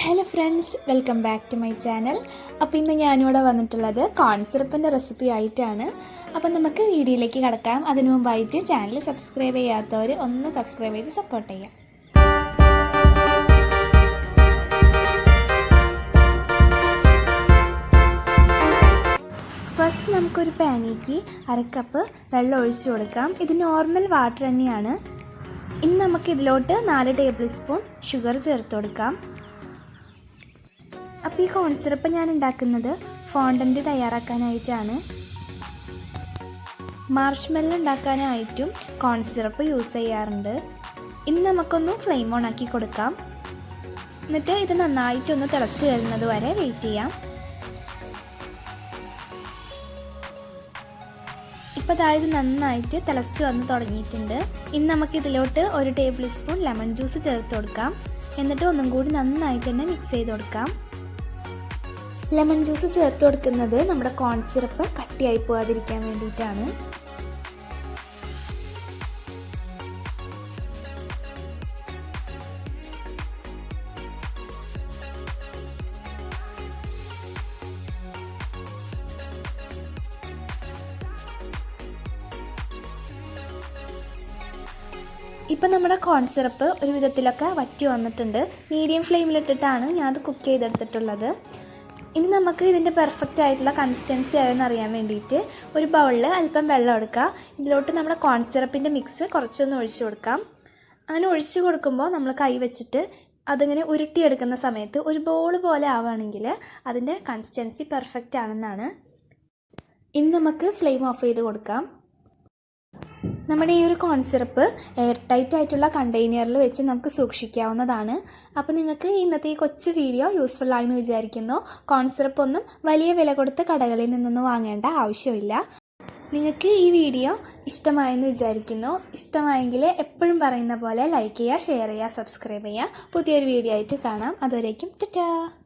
Hello friends welcome back to my channel അപ്പോൾ ഇന്ന് ഞാനിവിടെ വന്നിട്ടുള്ളത് കോൺ സിറപ്പിന്റെ റെസിപ്പി ആയിട്ടാണ്. അപ്പം നമുക്ക് വീഡിയോയിലേക്ക് കിടക്കാം. അതിനു മുമ്പായിട്ട് ചാനൽ സബ്സ്ക്രൈബ് ചെയ്യാത്തവർ ഒന്ന് സബ്സ്ക്രൈബ് ചെയ്ത് സപ്പോർട്ട് ചെയ്യാം. ഫസ്റ്റ് നമുക്കൊരു പാനിക്ക് അരക്കപ്പ് വെള്ളം ഒഴിച്ചു കൊടുക്കാം. ഇത് നോർമൽ വാട്ടർ തന്നെയാണ്. ഇനി നമുക്ക് ഇതിലോട്ട് നാല് ടേബിൾ സ്പൂൺ ഷുഗർ ചേർത്ത് കൊടുക്കാം. അപ്പോൾ ഈ കോൺ സിറപ്പ് ഞാൻ ഉണ്ടാക്കുന്നത് ഫോണ്ടന്റ് തയ്യാറാക്കാനായിട്ടാണ്. മാർഷ്മെല്ല ഉണ്ടാക്കാനായിട്ടും കോൺ സിറപ്പ് യൂസ് ചെയ്യാറുണ്ട്. ഇനി നമുക്കൊന്ന് ഫ്ലെയിം ഓൺ ആക്കി കൊടുക്കാം. എന്നിട്ട് ഇത് നന്നായിട്ടൊന്ന് തിളച്ച് വരുന്നത് വരെ വെയിറ്റ് ചെയ്യാം. ഇപ്പോൾ അതായത് നന്നായിട്ട് തിളച്ച് വന്ന് തുടങ്ങിയിട്ടുണ്ട്. ഇനി നമുക്ക് ഇതിലോട്ട് ഒരു ടേബിൾ സ്പൂൺ ലെമൺ ജ്യൂസ് ചേർത്ത് കൊടുക്കാം. എന്നിട്ട് ഒന്നും കൂടി നന്നായിട്ട് തന്നെ മിക്സ് ചെയ്ത് കൊടുക്കാം. ലെമൺ ജ്യൂസ് ചേർത്ത് കൊടുക്കുന്നത് നമ്മുടെ കോൺ സിറപ്പ് കട്ടിയായി പോകാതിരിക്കാൻ വേണ്ടിയിട്ടാണ്. ഇപ്പം നമ്മുടെ കോൺ സിറപ്പ് ഒരു വിധത്തിലൊക്കെ വറ്റി വന്നിട്ടുണ്ട്. മീഡിയം ഫ്ലെയിമിലിട്ടിട്ടാണ് ഞാൻ അത് കുക്ക് ചെയ്തെടുത്തിട്ടുള്ളത്. ഇനി നമുക്ക് ഇതിന്റെ പെർഫെക്റ്റ് ആയിട്ടുള്ള കൺസിസ്റ്റൻസി ആയെന്ന് അറിയാൻ വേണ്ടിയിട്ട് ഒരു ബൗളിൽ അല്പം വെള്ളം എടുക്കുക. ഇതിലോട്ട് നമ്മുടെ കോൺ സിറപ്പിന്റെ മിക്സ് കുറച്ചൊന്ന് ഒഴിച്ചു കൊടുക്കാം. അങ്ങനെ ഒഴിച്ചു കൊടുക്കുമ്പോൾ നമ്മൾ കൈ വെച്ചിട്ട് അതിങ്ങനെ ഉരുട്ടിയെടുക്കുന്ന സമയത്ത് ഒരു ബോൾ പോലെ ആവുകയാണെങ്കിൽ അതിന്റെ കൺസിസ്റ്റൻസി പെർഫെക്റ്റ് ആണെന്നാണ്. ഇനി നമുക്ക് ഫ്ലെയിം ഓഫ് ചെയ്ത് കൊടുക്കാം. നമ്മുടെ ഈ ഒരു കോൺ സിറപ്പ് എയർ ടൈറ്റ് ആയിട്ടുള്ള കണ്ടെയ്നറിൽ വെച്ച് നമുക്ക് സൂക്ഷിക്കാവുന്നതാണ്. അപ്പോൾ നിങ്ങൾക്ക് ഇന്നത്തെ ഈ കൊച്ചു വീഡിയോ യൂസ്ഫുൾ ആയെന്ന് വിചാരിക്കുന്നു. കോൺ സിറപ്പ് ഒന്നും വലിയ വില കൊടുത്ത് കടകളിൽ നിന്നൊന്നും വാങ്ങേണ്ട ആവശ്യമില്ല. നിങ്ങൾക്ക് ഈ വീഡിയോ ഇഷ്ടമായെന്ന് വിചാരിക്കുന്നു. ഇഷ്ടമായെങ്കിൽ എപ്പോഴും പറയുന്ന പോലെ ലൈക്ക് ചെയ്യുക ഷെയർ ചെയ്യുക സബ്സ്ക്രൈബ് ചെയ്യുക. പുതിയൊരു വീഡിയോ ആയിട്ട് കാണാം. അതുവരേക്കും ടാറ്റാ!